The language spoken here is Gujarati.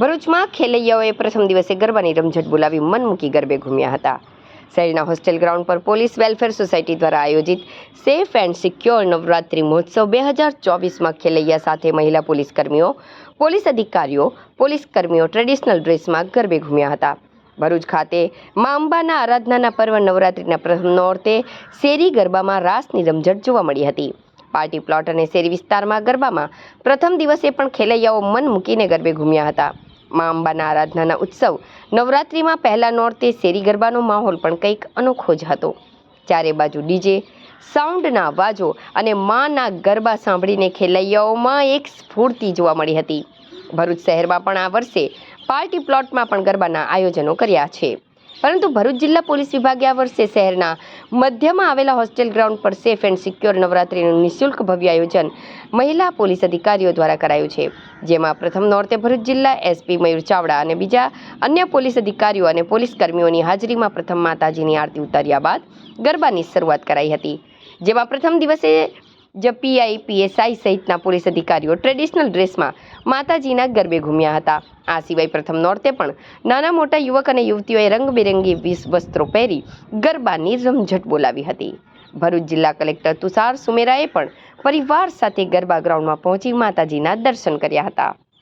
ભરૂચમાં ખેલૈયાઓએ પ્રથમ દિવસે ગરબાની રમઝટ બોલાવી મન મૂકી ગરબે ઘૂમ્યા હતા. શહેરના હોસ્ટેલ ગ્રાઉન્ડ પર પોલીસ વેલફેર સોસાયટી દ્વારા આયોજિત સેફ એન્ડ સિક્યોર નવરાત્રિ મહોત્સવ બે હજાર ચોવીસમાં ખેલૈયા સાથે મહિલા પોલીસ કર્મીઓ પોલીસ અધિકારીઓ પોલીસ કર્મીઓ ટ્રેડિશનલ ડ્રેસમાં ગરબે ઘૂમ્યા હતા. ભરૂચ ખાતે મા અંબાના આરાધનાના પર્વ નવરાત્રિના પ્રથમ નોરતે શેરી ગરબામાં રાસની રમઝટ જોવા મળી હતી. પાર્ટી પ્લોટ અને શેરી વિસ્તારમાં ગરબામાં પ્રથમ દિવસે પણ ખેલૈયાઓ મન મૂકીને ગરબે ઘૂમ્યા હતા. મા અંબાના આરાધનાના ઉત્સવ. નવરાત્રિમાં પહેલા નોરતે શેરી ગરબાનો માહોલ પણ કંઈક અનોખો જ હતો. ચારે બાજુ ડીજે, સાઉન્ડના અવાજો અને માના ગરબા સાંભળીને ખેલૈયાઓમાં એક સ્ફૂર્તિ જોવા મળી હતી. ભરૂચ શહેરમાં પણ આ વર્ષે પાર્ટી પ્લોટમાં પણ ગરબાના આયોજનો કર્યા છે. પરંતુ ભરૂચ જિલ્લા પોલીસ વિભાગે આ વર્ષે શહેરના મધ્યમાં આવેલા હોસ્ટેલ ગ્રાઉન્ડ પર સેફ એન્ડ સિક્યોર નવરાત્રિનું નિઃશુલ્ક ભવ્ય આયોજન મહિલા પોલીસ અધિકારીઓ દ્વારા કરાયું છે. જેમાં પ્રથમ નોર્તે ભરૂચ જિલ્લા એસપી મયુર ચાવડા અને બીજા અન્ય પોલીસ અધિકારીઓ અને પોલીસ કર્મીઓની હાજરીમાં પ્રથમ માતાજીની આરતી ઉતાર્યા બાદ ગરબાની શરૂઆત કરાઈ હતી. જેમાં પ્રથમ દિવસે જ પીઆઈ, પીએસઆઈ સહિતના પોલીસ અધિકારીઓ ટ્રેડિશનલ ડ્રેસમાં માતાજીના ગરબે ઘૂમ્યા હતા. આ સિવાય પ્રથમ નોરતે પણ નાના મોટા યુવક અને યુવતીઓએ રંગબેરંગી વીસ વસ્ત્રો પહેરી ગરબાની રમઝટ બોલાવી હતી. ભરૂચ જિલ્લા કલેક્ટર તુષાર સુમેરાએ પણ પરિવાર સાથે ગરબા ગ્રાઉન્ડમાં પહોંચી માતાજીના દર્શન કર્યા હતા.